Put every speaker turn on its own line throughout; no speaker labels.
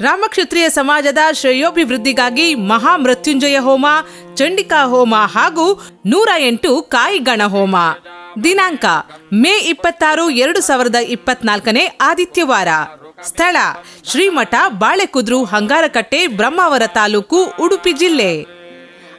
ರಾಮಕ್ಷತ್ರಿಯ ಸಮಾಜದ ಶ್ರೇಯೋಭಿವೃದ್ಧಿಗಾಗಿ ಮಹಾಮೃತ್ಯುಂಜಯ ಹೋಮ, ಚಂಡಿಕಾ ಹೋಮ ಹಾಗೂ ನೂರ ಎಂಟು ಕಾಯಿಗಣ ಹೋಮ. ದಿನಾಂಕ, ಮೇ ಇಪ್ಪತ್ತಾರು, ಎರಡು ಸಾವಿರದ ಇಪ್ಪತ್ನಾಲ್ಕನೇ ಆದಿತ್ಯವಾರ. ಸ್ಥಳ, ಶ್ರೀಮಠ, ಬಾಳೆಕುದ್ರು, ಹಂಗಾರಕಟ್ಟೆ, ಬ್ರಹ್ಮಾವರ ತಾಲೂಕು, ಉಡುಪಿ ಜಿಲ್ಲೆ.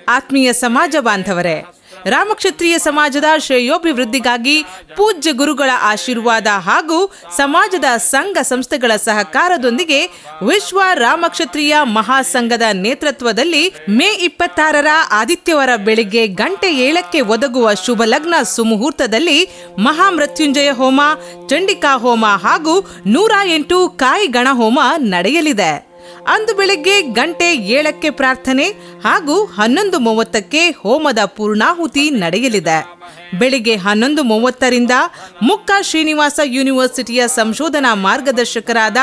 ಆತ್ಮೀಯ ಸಮಾಜ ಬಾಂಧವರೇ ರಾಮಕ್ಷತ್ರಿಯ ಸಮಾಜದ ಶ್ರೇಯೋಭಿವೃದ್ಧಿಗಾಗಿ ಪೂಜ್ಯ ಗುರುಗಳ ಆಶೀರ್ವಾದ ಹಾಗೂ ಸಮಾಜದ ಸಂಘ ಸಂಸ್ಥೆಗಳ ಸಹಕಾರದೊಂದಿಗೆ ವಿಶ್ವ ರಾಮಕ್ಷತ್ರಿಯ ಮಹಾಸಂಘದ ನೇತೃತ್ವದಲ್ಲಿ ಮೇ ಇಪ್ಪತ್ತಾರರ ಆದಿತ್ಯವರ ಬೆಳಿಗ್ಗೆ ಗಂಟೆ ಏಳಕ್ಕೆ ಒದಗುವ ಶುಭ ಲಗ್ನ ಸುಮುಹೂರ್ತದಲ್ಲಿ ಮಹಾಮೃತ್ಯುಂಜಯ ಹೋಮ ಚಂಡಿಕಾ ಹೋಮ ಹಾಗೂ ನೂರ ಎಂಟು ಕಾಯಿ ಗಣ ಹೋಮ ನಡೆಯಲಿದೆ. ಅಂದು ಬೆಳಗ್ಗೆ ಗಂಟೆ ಏಳಕ್ಕೆ ಪ್ರಾರ್ಥನೆ ಹಾಗೂ ಹನ್ನೊಂದು ಮೂವತ್ತಕ್ಕೆ ಹೋಮದ ಪೂರ್ಣಾಹುತಿ ನಡೆಯಲಿದೆ. ಬೆಳಿಗ್ಗೆ ಹನ್ನೊಂದು ಮೂವತ್ತರಿಂದ ಮುಕ್ಕ ಶ್ರೀನಿವಾಸ ಯೂನಿವರ್ಸಿಟಿಯ ಸಂಶೋಧನಾ ಮಾರ್ಗದರ್ಶಕರಾದ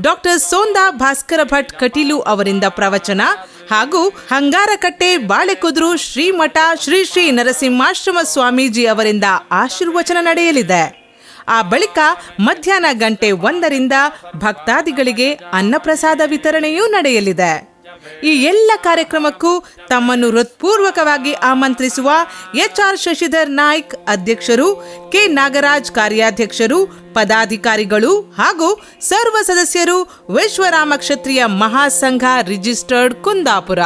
ಡಾಕ್ಟರ್ ಸೋಂದಾ ಭಾಸ್ಕರ ಭಟ್ ಕಟೀಲು ಅವರಿಂದ ಪ್ರವಚನ ಹಾಗೂ ಹಂಗಾರಕಟ್ಟೆ ಬಾಳೆಕುದ್ರು ಶ್ರೀಮಠ ಶ್ರೀ ಶ್ರೀ ನರಸಿಂಹಾಶ್ರಮ ಸ್ವಾಮೀಜಿ ಅವರಿಂದ ಆಶೀರ್ವಚನ ನಡೆಯಲಿದೆ. ಆ ಬಳಿಕ ಮಧ್ಯಾಹ್ನ ಗಂಟೆ ಒಂದರಿಂದ ಭಕ್ತಾದಿಗಳಿಗೆ ಅನ್ನಪ್ರಸಾದ ವಿತರಣೆಯೂ ನಡೆಯಲಿದೆ. ಈ ಎಲ್ಲ ಕಾರ್ಯಕ್ರಮಕ್ಕೂ ತಮ್ಮನ್ನು ಹೃತ್ಪೂರ್ವಕವಾಗಿ ಆಮಂತ್ರಿಸುವ ಎಚ್ ಆರ್ ಶಶಿಧರ್ ನಾಯ್ಕ್ ಅಧ್ಯಕ್ಷರು, ಕೆ ನಾಗರಾಜ್ ಕಾರ್ಯಾಧ್ಯಕ್ಷರು, ಪದಾಧಿಕಾರಿಗಳು ಹಾಗೂ ಸರ್ವ ಸದಸ್ಯರು ವಿಶ್ವರಾಮ ಕ್ಷತ್ರಿಯ ಮಹಾಸಂಘ ರಿಜಿಸ್ಟರ್ಡ್ ಕುಂದಾಪುರ.